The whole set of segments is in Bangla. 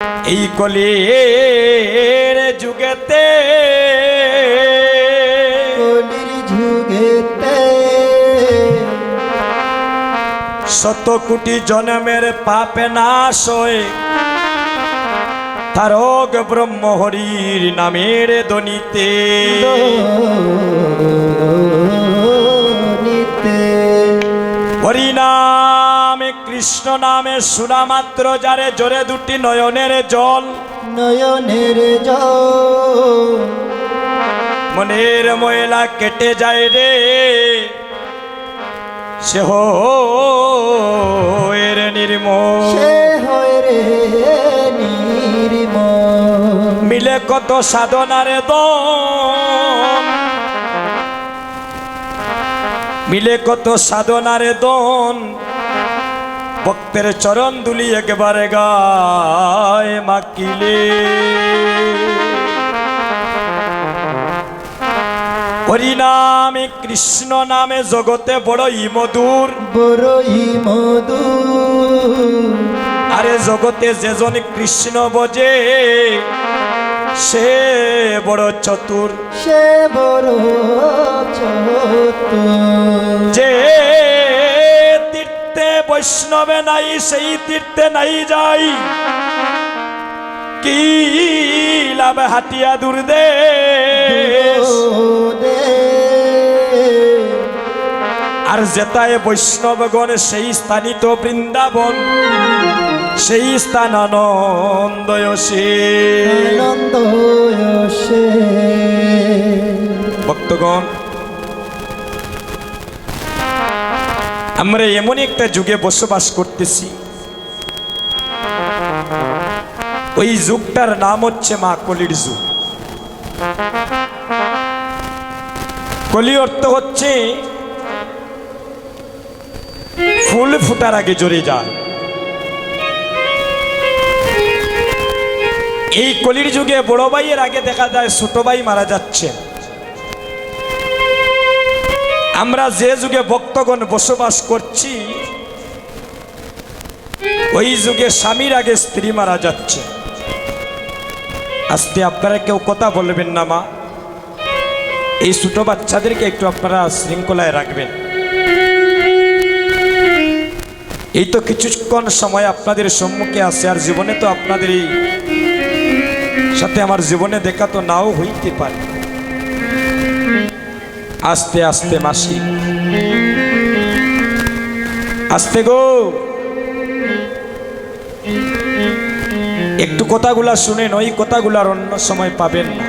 এই কলির যুগেতে কলির যুগেতে শত কোটি জন্মের পাপে নাশ হয়ে তারক ব্রহ্ম হরির নামের দনিতে নিতে হরিনামে কৃষ্ণ নামে শোনা মাত্র যারে জোরে দুটি নয়নের জল। নয়নের জল। মনের ময়লা কেটে যায় রে সে এর নির্মল। রে নির্মল। মিলে কত সাধনারে দন মিলে কত সাধনারে দন ভক্তের চরণ দুলি একেবারে গায় মাকিলে হরি নামে কৃষ্ণ নামে জগতে বড় ইমধুর বড়ই মধু আরে জগতে যেজন কৃষ্ণ বজে সে বড় চতুর। সে বড় চতুর। যে বৈষ্ণবে নাই সেই তীর্থে নাই যাই। কি লাভ হাটিয়া দুর্দেশ? আর যেতায় বৈষ্ণবগণ সেই স্থানিত বৃন্দাবন। সেই স্থান আনন্দয় সে আনন্দ সে ভক্তগণ আমরা এমন একটা যুগে বসবাস করতেছি। ওই যুগটার নাম হচ্ছে মা কলির যুগ। কলি অর্থ হচ্ছে ফুল ফুটার আগে জড়ে যায়। এই কলির যুগে বড় ভাইয়ের আগে দেখা যায়, ছোট ভাই মারা যাচ্ছে। আমরা যে যুগে ভক্তগণ বসবাস করছি, ওই যুগে স্বামীর আগে স্ত্রী মারা যাচ্ছে। আজকে আপনারা কেউ কথা বলবেন না, মা। এই ছোট বাচ্চাদেরকে একটু আপনারা শৃঙ্খলায় রাখবেন। এই তো কিছুক্ষণ সময় আপনাদের সম্মুখে আছে, আর জীবনে তো আপনাদের এই সাথে আমার জীবনে দেখা তো নাও হইতে পারে। আস্তে আস্তে মাসি। আস্তে গো। একটু কথাগুলা শুনেন, ওই কথাগুলার অন্য সময় পাবেন না।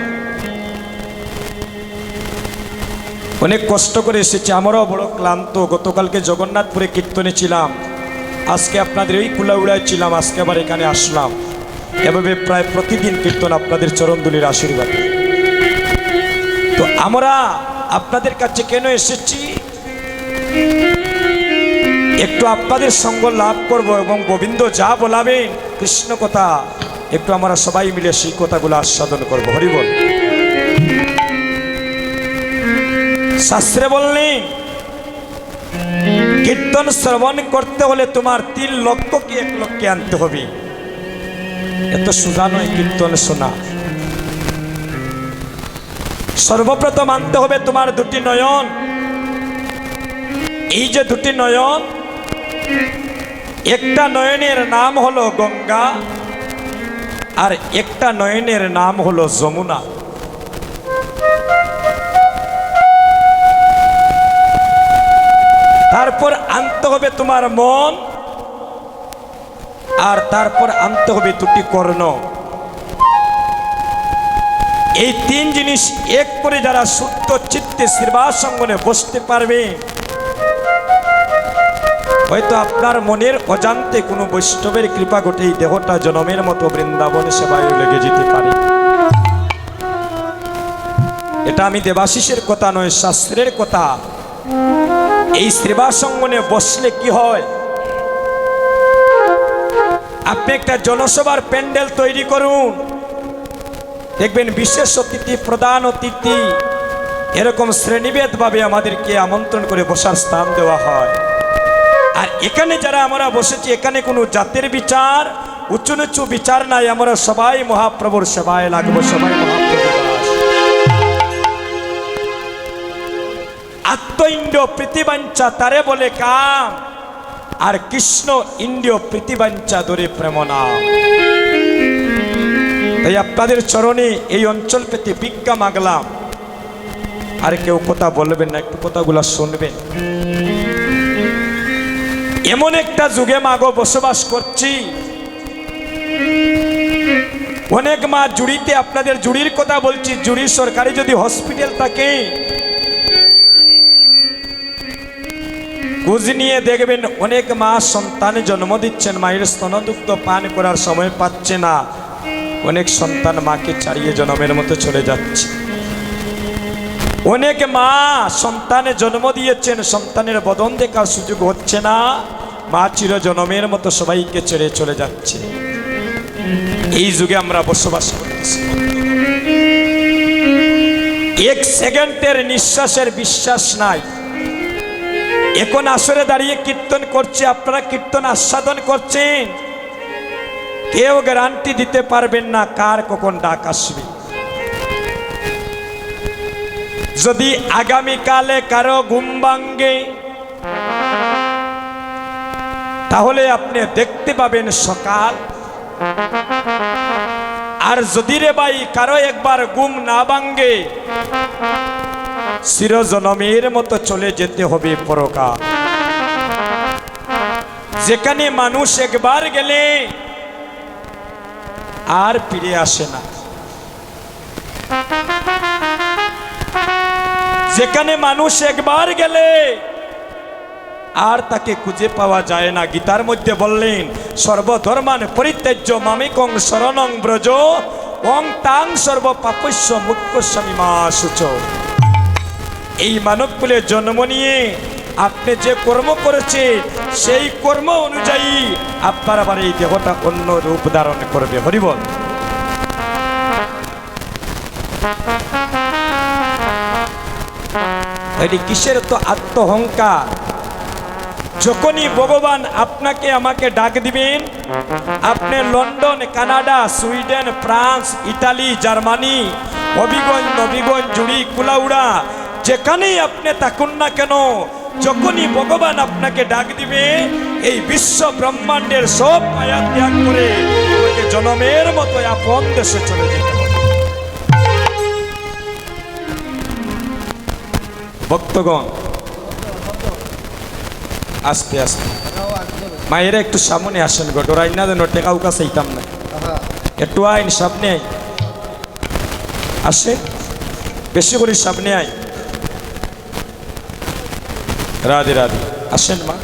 অনেক কষ্ট করে এসেছি, আমারও বড় ক্লান্ত। গতকালকে জগন্নাথপুরে কীর্তনে ছিলাম। আজকে আপনাদের ওই কুলাউড়ায় ছিলাম, আজকে আবার এখানে আসলাম। এভাবে প্রায় প্রতিদিন কীর্তন আপনাদের চরণদুলির আশীর্বাদ। তো আমরা আপনাদের কাছে কেন এসেছি? একটু আপনাদের সঙ্গ লাভ করব এবং গোবিন্দ যা বলাবেন, কৃষ্ণ কথা। একটু আমরা সবাই মিলে সেই কথাগুলো আস্বাদন করব। হরিবল শাস্ত্রে বললেন, কীর্তন শ্রবণ করতে হলে তোমার তিন লক্ষকে এক লক্ষে আনতে হবে? এত সোজা কীর্তন শোনা সর্বপ্রথম আনতে হবে তোমার দুটি নয়ন। এই যে দুটি নয়ন, একটা নয়নের নাম হলো গঙ্গা, আর একটা নয়নের নাম হলো যমুনা। তারপর আনতে হবে তোমার মন, আর তারপর আনতে হবে দুটি কর্ণ। এই তিন জিনিস এক করে যারা শুদ্ধ চিত্তে শ্রীবাসঙ্গনে বসতে পারবে, হয়তো আপনার মনের অজান্তে কোনো বৈষ্ণবের কৃপা ঘটে এই দেহটা জনমের মতো বৃন্দাবন সেবায় লেগে যেতে পারে। এটা আমি দেবাশিসের কথা নয়, শাস্ত্রের কথা। এই শ্রীবাসঙ্গনে বসলে কি হয়? আপনি একটা জনসভার প্যান্ডেল তৈরি করুন। দেখবেন বিশেষ অতিথি, প্রধান অতিথি, এরকম শ্রেণীভেদভাবে আমাদেরকে আমন্ত্রণ করে বসার স্থান দেওয়া হয়। আর এখানে যারা আমরা বসেছি, এখানে কোনো জাতের বিচার, উঁচু নিচু বিচার নাই, আমরা সবাই মহাপ্রভুর সেবায় লাগবো, সবাই মহাপ্রভু প্রীতিবাঞ্চা তারে বলে কাম, আর কৃষ্ণ ইন্দ্রিয় প্রীতিবাঞ্চা ধরে প্রেম নাম। তাই আপনাদের চরণে এই অঞ্চল পেতে বিজ্ঞা মাগলাম। আর কেউ কথা বলবেন না, একটু কথাগুলো শুনবেন। এমন একটা যুগে মাগো বসবাস করছি। অনেক মা জুড়িতে আপনাদের জুড়ির কথা বলছি, জুড়ি সরকারি যদি হসপিটাল থাকে। খোঁজ নিয়ে দেখবেন অনেক মা সন্তানে জন্ম দিচ্ছেন, মায়ের স্তনদুগ্ধ পান করার সময় পাচ্ছে না। অনেক সন্তান মাকে ছাড়িয়ে জন্মের মতো চলে যাচ্ছে। অনেক মা সন্তানে জন্ম দিয়েছেন, সন্তানের বদন দেখার সুযোগ হচ্ছে না। মা চির জনমের মতো সবাইকে ছেড়ে চলে যাচ্ছে। এই যুগে আমরা বসবাস করতেছি। এক সেকেন্ডের নিঃশ্বাসের বিশ্বাস নাই। এখন আসরে দাঁড়িয়ে কীর্তন করছে, আপনারা কীর্তন আস্বাদন করছেন। কেউ গ্যারান্টি দিতে পারবেন না, কার কখন ডাক আসবে? যদি আগামীকালে কারও ঘুম ভাঙ্গে তাহলে আপনি দেখতে পাবেন সকাল। আর যদি রে ভাই কারও একবার গুম না ভাঙ্গে চিরজনমের মতো চলে যেতে হবে পরকা যেখানে মানুষ একবার গেলে আর ফিরে আসে না। যেখানে মানুষ একবার গেলে আর তাকে খুঁজে পাওয়া যায় না। গীতার মধ্যে বললেন, সর্বধর্মান পরিত্যাজ্য মামিকং শরণং ব্রজ ওং তাং সর্ব পাপস্য মুখ্য স্বামীমা সূচ। এই মানবকুলে জন্ম নিয়ে আপনি যে কর্ম করেছে সেই কর্ম অনুযায়ী আপনার আবার এই দেহটা অন্য রূপ ধারণ করবে। হরিবল এটি কিসের তো আত্মহংকার? যখনই ভগবান আপনাকে আমাকে ডাক দিবেন, আপনি London, Canada, Sweden, France, Italy, Germany, Habiganj, Nabiganj, Juri, Kulaura, যেখানেই আপনি থাকুন না কেন যখনই ভগবান আপনাকে ডাক দিবে, এই বিশ্ব ব্রহ্মাণ্ডের সব মায়া ত্যাগ করে জনমের মতো আপন দেশে চলে যেতে ভক্তগণ, আস্তে আস্তে। মায়েরা একটু সামনে আসেন গো না যেন টেকাউ কাছে ইতাম না। একটু আইন সামনে আই। আসে, বেশি করে সামনে আই। রাধে রাধে আসেন মা